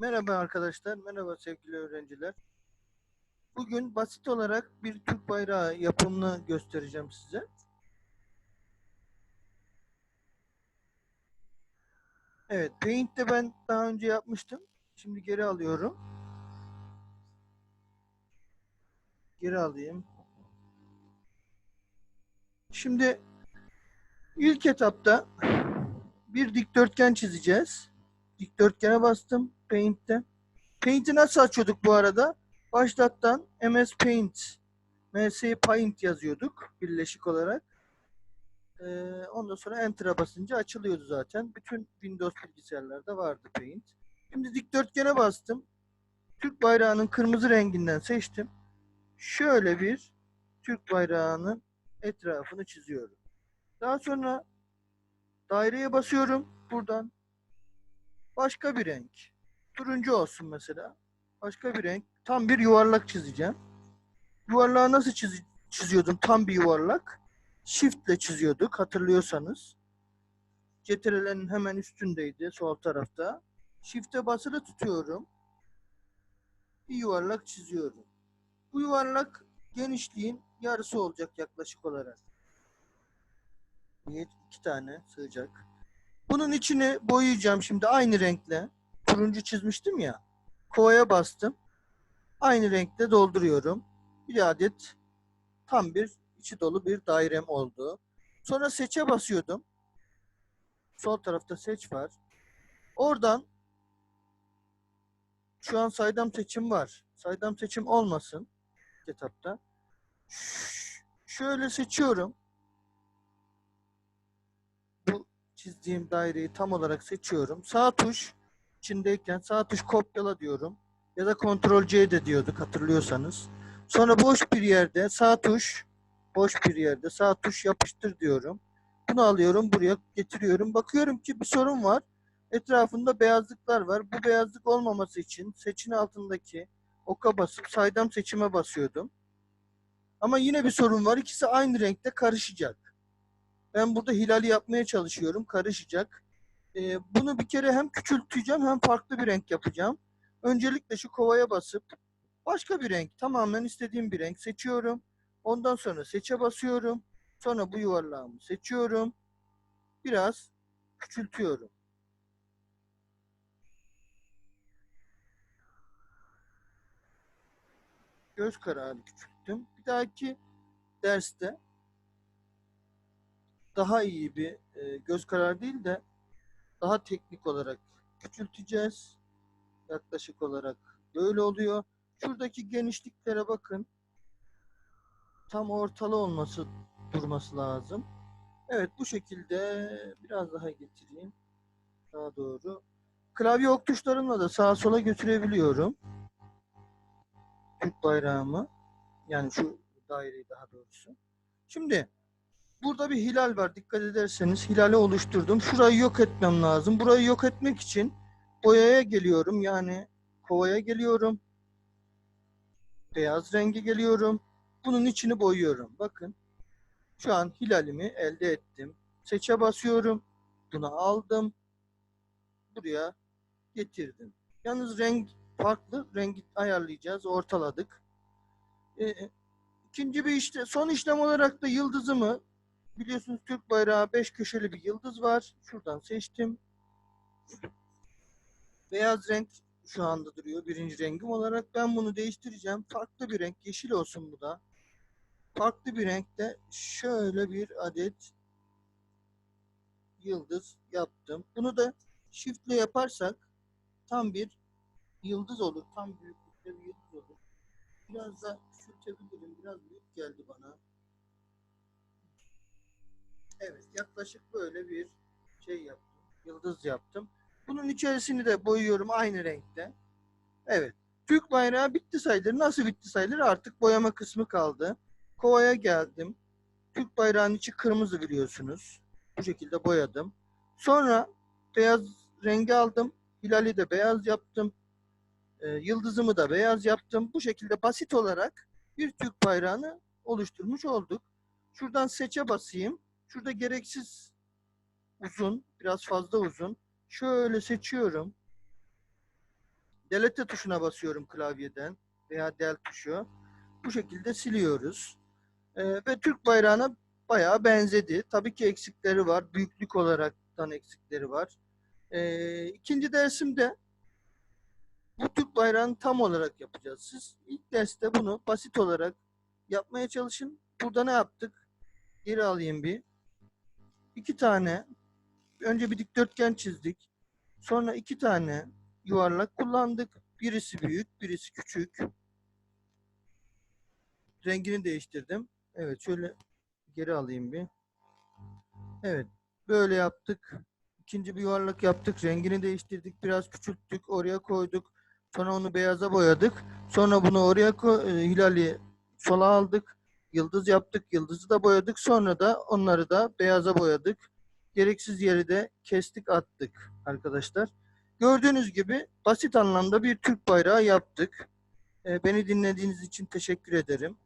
Merhaba arkadaşlar, merhaba sevgili öğrenciler. Bugün basit olarak bir Türk bayrağı yapımını göstereceğim size. Evet, Paint'te ben daha önce yapmıştım. Şimdi geri alıyorum. Geri alayım. Şimdi ilk etapta bir dikdörtgen çizeceğiz. Dikdörtgene bastım Paint'te. Paint'i nasıl açıyorduk bu arada? Başlattan MS Paint, MS Paint yazıyorduk birleşik olarak. Ee, ondan sonra Enter'a basınca açılıyordu zaten. Bütün Windows bilgisayarlarda vardı Paint. Şimdi dikdörtgene bastım. Türk bayrağının kırmızı renginden seçtim. Şöyle bir Türk bayrağının etrafını çiziyorum. Daha sonra daireye basıyorum buradan. Başka bir renk. Turuncu olsun mesela. Başka bir renk. Tam bir yuvarlak çizeceğim. Yuvarlağı nasıl çiz çiziyordum? Tam bir yuvarlak. Shift ile çiziyorduk hatırlıyorsanız. CTRL'nin hemen üstündeydi sol tarafta. Shift'e basılı tutuyorum. Bir yuvarlak çiziyorum. Bu yuvarlak genişliğin yarısı olacak yaklaşık olarak. Bir, iki tane sığacak. Bunun içini boyayacağım şimdi aynı renkle. Turuncu çizmiştim ya. Kovaya bastım. Aynı renkte dolduruyorum. Bir adet tam bir içi dolu bir dairem oldu. Sonra seçe basıyordum. Sol tarafta seç var. Oradan şu an saydam seçim var. Saydam seçim olmasın kitapta. Ş- Şöyle seçiyorum. Bu çizdiğim daireyi tam olarak seçiyorum. Sağ tuş içindeyken sağ tuş kopyala diyorum. Ya da kontrol C de diyorduk hatırlıyorsanız. Sonra boş bir yerde sağ tuş boş bir yerde sağ tuş yapıştır diyorum. Bunu alıyorum buraya getiriyorum. Bakıyorum ki bir sorun var. Etrafında beyazlıklar var. Bu beyazlık olmaması için seçin altındaki oka basıp saydam seçime basıyordum. Ama yine bir sorun var. İkisi aynı renkte karışacak. Ben burada hilali yapmaya çalışıyorum. Karışacak. Ee, bunu bir kere hem küçülteceğim hem farklı bir renk yapacağım. Öncelikle şu kovaya basıp başka bir renk, tamamen istediğim bir renk seçiyorum. Ondan sonra seçe basıyorum. Sonra bu yuvarlağımı seçiyorum. Biraz küçültüyorum. Göz kararı küçülttüm. Bir dahaki derste daha iyi bir e, göz kararı değil de daha teknik olarak küçülteceğiz. Yaklaşık olarak böyle oluyor. Şuradaki genişliklere bakın. Tam ortalı olması durması lazım. Evet bu şekilde biraz daha getireyim. Daha doğru. Klavye ok tuşlarımla da sağa sola götürebiliyorum. Türk bayrağımı. Yani şu daireyi daha doğrusu. Şimdi burada bir hilal var. Dikkat ederseniz hilali oluşturdum. Şurayı yok etmem lazım. Burayı yok etmek için boyaya geliyorum. Yani kovaya geliyorum. Beyaz rengi geliyorum. Bunun içini boyuyorum. Bakın. Şu an hilalimi elde ettim. Seçe basıyorum. Bunu aldım. Buraya getirdim. Yalnız renk farklı. Rengi ayarlayacağız. Ortaladık. Ee, ikinci bir işte son işlem olarak da yıldızımı biliyorsunuz Türk bayrağı beş köşeli bir yıldız var. Şuradan seçtim. Beyaz renk şu anda duruyor birinci rengim olarak. Ben bunu değiştireceğim. Farklı bir renk. Yeşil olsun bu da. Farklı bir renkte şöyle bir adet yıldız yaptım. Bunu da shift ile yaparsak tam bir yıldız olur. Tam büyüklükte bir yıldız olur. Biraz da küçültebilirim. Biraz büyük geldi bana. Evet yaklaşık böyle bir şey yaptım. Yıldız yaptım. Bunun içerisini de boyuyorum aynı renkte. Evet. Türk bayrağı bitti sayılır. Nasıl bitti sayılır? Artık boyama kısmı kaldı. Kovaya geldim. Türk bayrağının içi kırmızı biliyorsunuz. Bu şekilde boyadım. Sonra beyaz rengi aldım. Hilali de beyaz yaptım. Ee, yıldızımı da beyaz yaptım. Bu şekilde basit olarak bir Türk bayrağını oluşturmuş olduk. Şuradan seçe basayım. Şurada gereksiz uzun, biraz fazla uzun. Şöyle seçiyorum. delete tuşuna basıyorum klavyeden veya del tuşu. Bu şekilde siliyoruz. Ee, ve Türk bayrağına bayağı benzedi. Tabii ki eksikleri var. Büyüklük olaraktan eksikleri var. Ee, ikinci dersimde bu Türk bayrağını tam olarak yapacağız. Siz ilk derste bunu basit olarak yapmaya çalışın. Burada ne yaptık? Geri alayım bir. İki tane önce bir dikdörtgen çizdik. Sonra iki tane yuvarlak kullandık. Birisi büyük, birisi küçük. Rengini değiştirdim. Evet şöyle geri alayım bir. Evet böyle yaptık. İkinci bir yuvarlak yaptık. Rengini değiştirdik. Biraz küçülttük. Oraya koyduk. Sonra onu beyaza boyadık. Sonra bunu oraya e, hilali sola aldık. Yıldız yaptık. Yıldızı da boyadık. Sonra da onları da beyaza boyadık. Gereksiz yeri de kestik attık arkadaşlar. Gördüğünüz gibi basit anlamda bir Türk bayrağı yaptık. E, beni dinlediğiniz için teşekkür ederim.